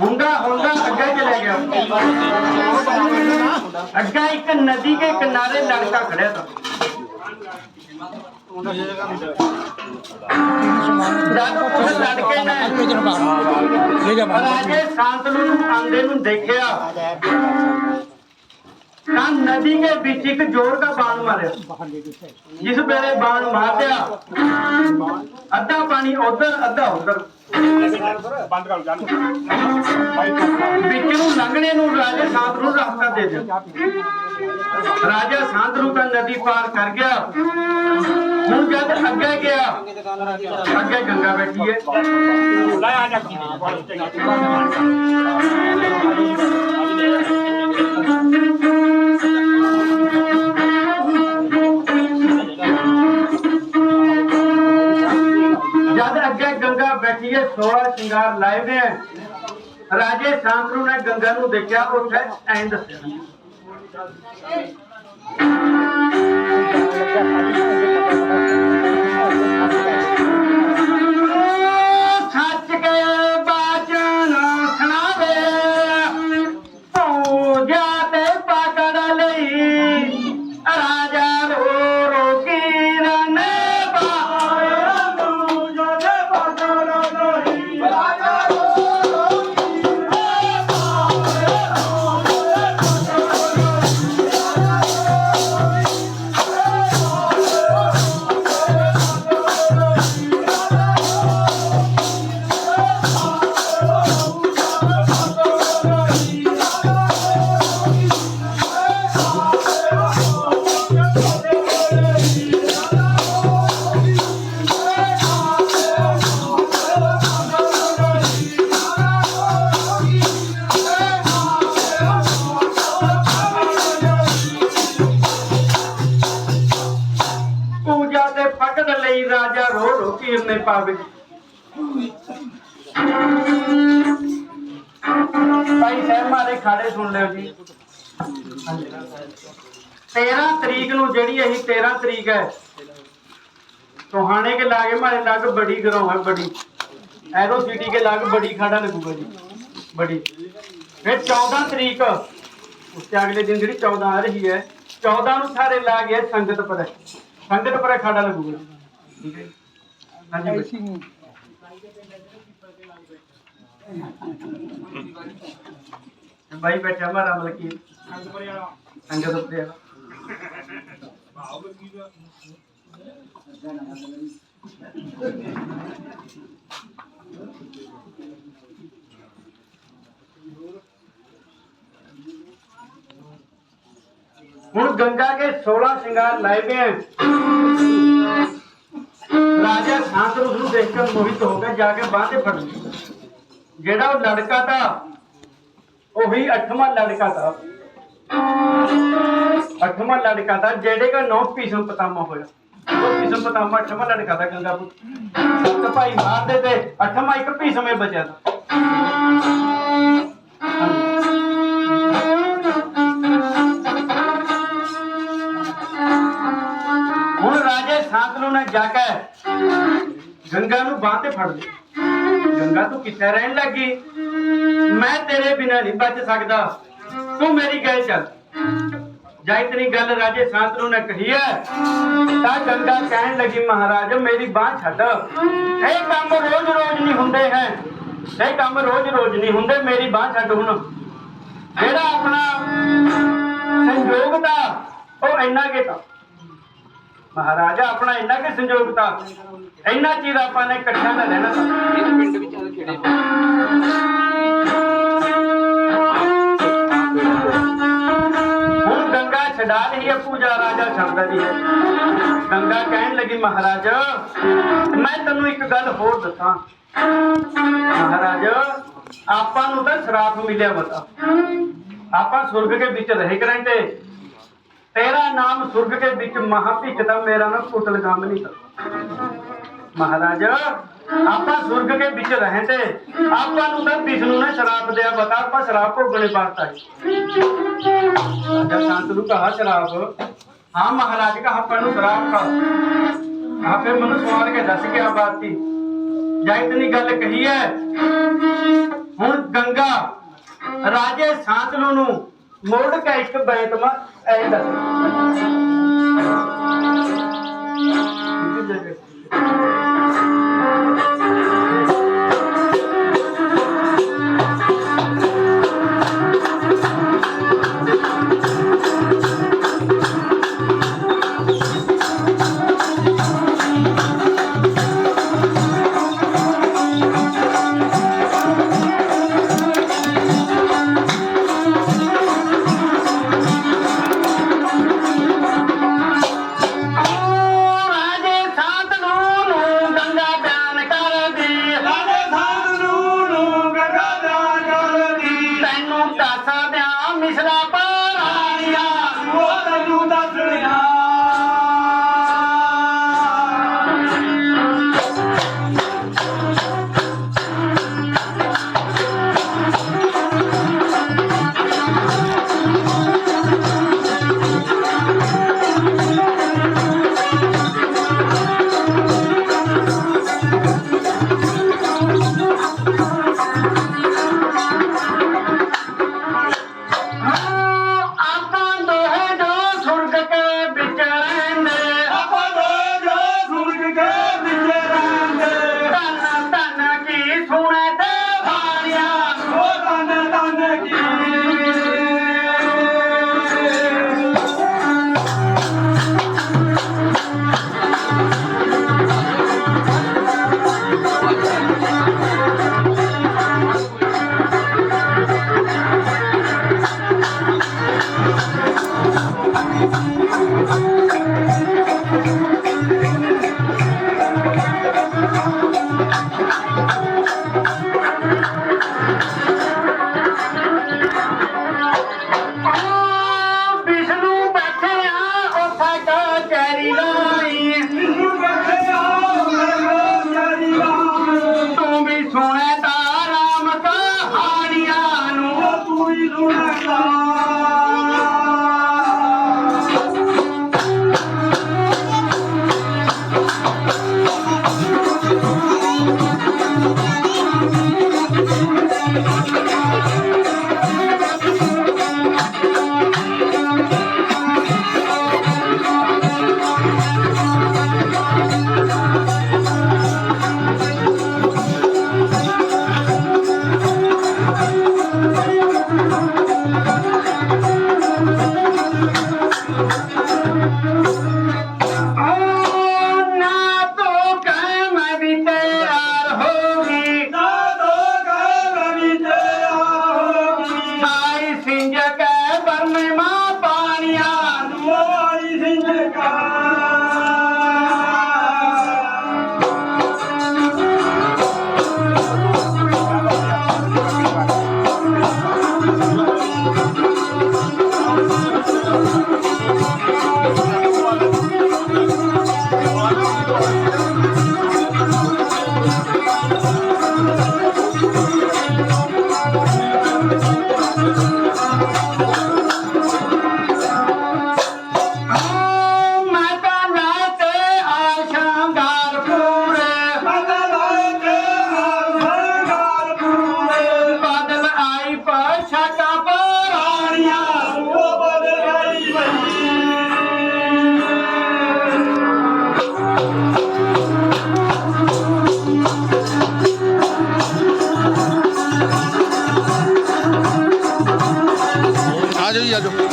ਹੁੰਦਾ ਹੁੰਦਾ ਅੱਗੇ ਚਲੇ ਗਿਆ। ਅੱਗਾ ਇੱਕ ਨਦੀ ਕੇ ਕਿਨਾਰੇ ਲੜਕਾ ਖੜਿਆ था ਜਦ ਉਸ ਲੜਕੇ ਨੇ ਰਾਜੇ ਸ਼ਾਂਤਨੂ ਨੂੰ ਆਂਦੇ ਨੂੰ ਦੇਖਿਆ। ਤਾਂ ਨਦੀ ਦੇ ਵਿੱਚ ਇੱਕ ਜ਼ੋਰ ਦਾ ਬਾਣ ਮਾਰਿਆ। ਜਿਸ ਵੇਲੇ ਬਾਣ ਮਾਰਿਆ ਅੱਧਾ ਪਾਣੀ ਉਧਰ, ਅੱਧਾ ਉਧਰ। ਬੰਦ ਵਿੱਚ ਨੂੰ ਲੰਘਣੇ ਨੂੰ ਰਾਜੇ ਸ਼ਾਂਤਨੂ ਰਸਤਾ ਦੇ ਦਿਓ ਰਾਜਾ ਸ਼ਾਂਤਨੂ ਤਾਂ ਨਦੀ ਪਾਰ ਕਰ ਗਿਆ। ਹੁਣ ਜਦ ਅੱਗੇ ਗਿਆ, ਅੱਗੇ ਗੰਗਾ ਬੈਠੀ ਹੈ। ਸ਼ਿੰਗਾਰ ਲਾਏ ਵੇ ਹੈ ਰਾਜੇ ਸ਼ਾਂਤਨੂ ਨੇ ਗੰਗਾ ਨੂੰ ਦੇਖਿਆ ਉੱਥੇ ਐਂ ਦੱਸਿਆ। ਆਵੇ। ਭਾਈ ਸਾਹਿਬ ਮਾਰੇ ਖਾੜੇ ਸੁਣ ਲਿਓ ਜੀ। 13 ਤਰੀਕ ਨੂੰ ਜਿਹੜੀ ਅਸੀਂ 13 ਤਰੀਕ ਹੈ ਟੋਹਾਣੇ ਕੇ ਲਾਗੇ ਮਾਰੇ ਲੱਗ ਬੜੀ ਗਰਾਉਂ ਹੈ, ਬੜੀ। ਐਰੋ ਸਿਟੀ ਕੇ ਲੱਗ ਬੜੀ ਖਾੜਾ ਲੱਗੂਗਾ ਜੀ, ਬੜੀ। ਫਿਰ 14 ਤਰੀਕ ਉਸ ਤੇ ਅਗਲੇ ਦਿਨ ਜਿਹੜੀ 14 ਆ ਰਹੀ ਹੈ 14 ਨੂੰ ਸਾਰੇ ਲਾਗੇ ਸੰਗਤ ਪਰ ਸੰਗਤ ਪਰ ਖਾੜਾ ਲੱਗੂਗਾ ਠੀਕ ਹੈ ਬਾਈ। ਬੈਠਾ ਹਮਾਰਾ ਮਲਕੀ ਸੰਗਤ ਉੱਤੇ ਹੁਣ ਗੰਗਾ ਕੇ 16 ਸ਼ਿੰਗਾਰ ਲਾਏ ਗਏ ਸ਼ਾਂਤ ਉਸ ਨੂੰ ਦੇਖ ਕੇ ਮੋਹਿਤ ਹੋ ਕੇ ਜਾ ਕੇ ਬਾਹ ਤੇ ਫੜ ਲਈ। ਜਿਹੜਾ ਉਹ ਲੜਕਾ ਤਾਂ, ਉਹੀ ਅੱਠਵਾਂ ਲੜਕਾ ਤਾਂ। ਅੱਠਵਾਂ ਲੜਕਾ ਤਾਂ, ਜਿਹੜੇ ਦਾ ਨੌ ਪੀਸੋਂ ਪਤਾਮਾ ਹੋਇਆ। ਉਹ ਪੀਸੋਂ ਪਤਾਮਾ, ਅੱਠਵਾਂ ਲੜਕਾ ਦਾ ਗੰਗਾਪੁਰ ਸੱਤ ਭਾਈ ਮਾਰਦੇ ਤੇ ਅੱਠਵਾਂ ਇੱਕ ਪੀਸਵੇਂ ਬਚਿਆ ਤਾਂ। ਹੁਣ ਰਾਜੇ ਸਾਥ ਨੂੰ ਜਾ ਕੇ ਗੰਗਾ ਨੂੰ ਬਾਂਹ ਤੇ ਫੜ ਲਿਆ ਗੰਗਾ ਤੂੰ ਕਿੱਥੇ ਰਹਿਣ ਲੱਗੀ? ਮੈਂ ਤੇਰੇ ਬਿਨਾਂ ਨਹੀਂ ਬਚ ਸਕਦਾ। ਤੂੰ ਮੇਰੀ ਗੱਲ ਚੱਲ। ਜਾਂ ਇਤਨੀ ਗੱਲ ਰਾਜੇ ਸ਼ਾਂਤਨੂ ਨੇ ਕਹੀ ਹੈ ਤਾਂ ਗੰਗਾ ਕਹਿਣ ਲੱਗੀ, ਮਹਾਰਾਜ, ਮੇਰੀ ਬਾਹ ਛੱਡ। ਇਹ ਕੰਮ ਰੋਜ਼ ਰੋਜ਼ ਨਹੀਂ ਹੁੰਦੇ ਹੈ। ਇਹ ਕੰਮ ਰੋਜ਼ ਰੋਜ਼ ਨਹੀਂ ਹੁੰਦੇ। ਮੇਰੀ ਬਾਹ ਛੱਡ ਹੁਣ। ਜਿਹੜਾ ਆਪਣਾ ਸੰਯੋਗ ਦਾ, ਉਹ ਇੰਨਾ ਕੇ ਮਹਾਰਾਜਾ ਆਪਣਾ ਇੰਨਾ ਕਿ ਸੰਯੋਗ ਤਾਂ? ਇੰਨਾ ਚਿਰ ਆਪਾਂ ਨੇ ਇਕੱਠਾ ਨਾ ਰਹਿਣਾ ਤਾਂ। ਪਿੰਡ ਵਿੱਚ ਖੇੜੇ ਹੁਣ ਗੰਗਾ ਛਡਾ ਰਹੀ ਹੈ ਪੂਜਾ ਰਾਜਾ ਛੱਡਦਾ ਜੀ। ਗੰਗਾ ਕਹਿਣ ਲੱਗੀ ਮਹਾਰਾਜ ਮੈਂ ਤੈਨੂੰ ਇੱਕ ਗੱਲ ਹੋਰ ਦੱਸਾਂ। ਮਹਾਰਾਜ ਆਪਾਂ ਨੂੰ ਤਾਂ ਸ਼ਰਾਪ ਮਿਲਿਆ ਬਤਾ ਆਪਾਂ ਸੁਰਗ ਦੇ ਵਿੱਚ ਰਹੇ ਕਰਾਂਗੇ ਤੇਰਾ ਨਾਮ ਸੁਰਗ ਕੇ ਵਿੱਚ ਮਹਾਭਿਕਦਾ ਮੇਰਾ ਨਾਮ ਕੁਟਲ ਗਮ ਨਹੀਂ ਕਰਦਾ ਮਹਾਰਾਜ, ਆਪਾਂ ਸੁਰਗ ਕੇ ਵਿੱਚ ਰਹਿੰਦੇ ਆਪਾਂ ਨੂੰ ਤਾਂ ਵਿਸ਼ਨੂੰ ਨੇ ਸ਼ਰਾਪ ਦਿਆ, ਬਤਾ ਆਪਾਂ ਸ਼ਰਾਪ ਭੋਗਣੇ ਵਾਸਤਾ ਜਦ ਸੰਤ ਨੂੰ ਕਹਾ ਸ਼ਰਾਪ। ਹਾਂ ਮਹਾਰਾਜ ਕਾ ਆਪਾਂ ਨੂੰ ਸ਼ਰਾਪ ਖਾ ਆਪੇ ਮਨ ਸਵਾਲ ਕੇ ਦੱਸ ਕੇ ਆ ਬਾਤ ਸੀ ਜਾਂ ਇਤਨੀ ਗੱਲ ਕਹੀ ਹੈ, ਹੁਣ ਗੰਗਾ ਰਾਜੇ ਸਾਂਤਲੂ ਨੂੰ ਮੋੜ ਕੇ ਇੱਕ ਬੈਤਮਾ ਐ ਦੱਸ ਜੀ ਜੀ মিসরা Thank you. 좀.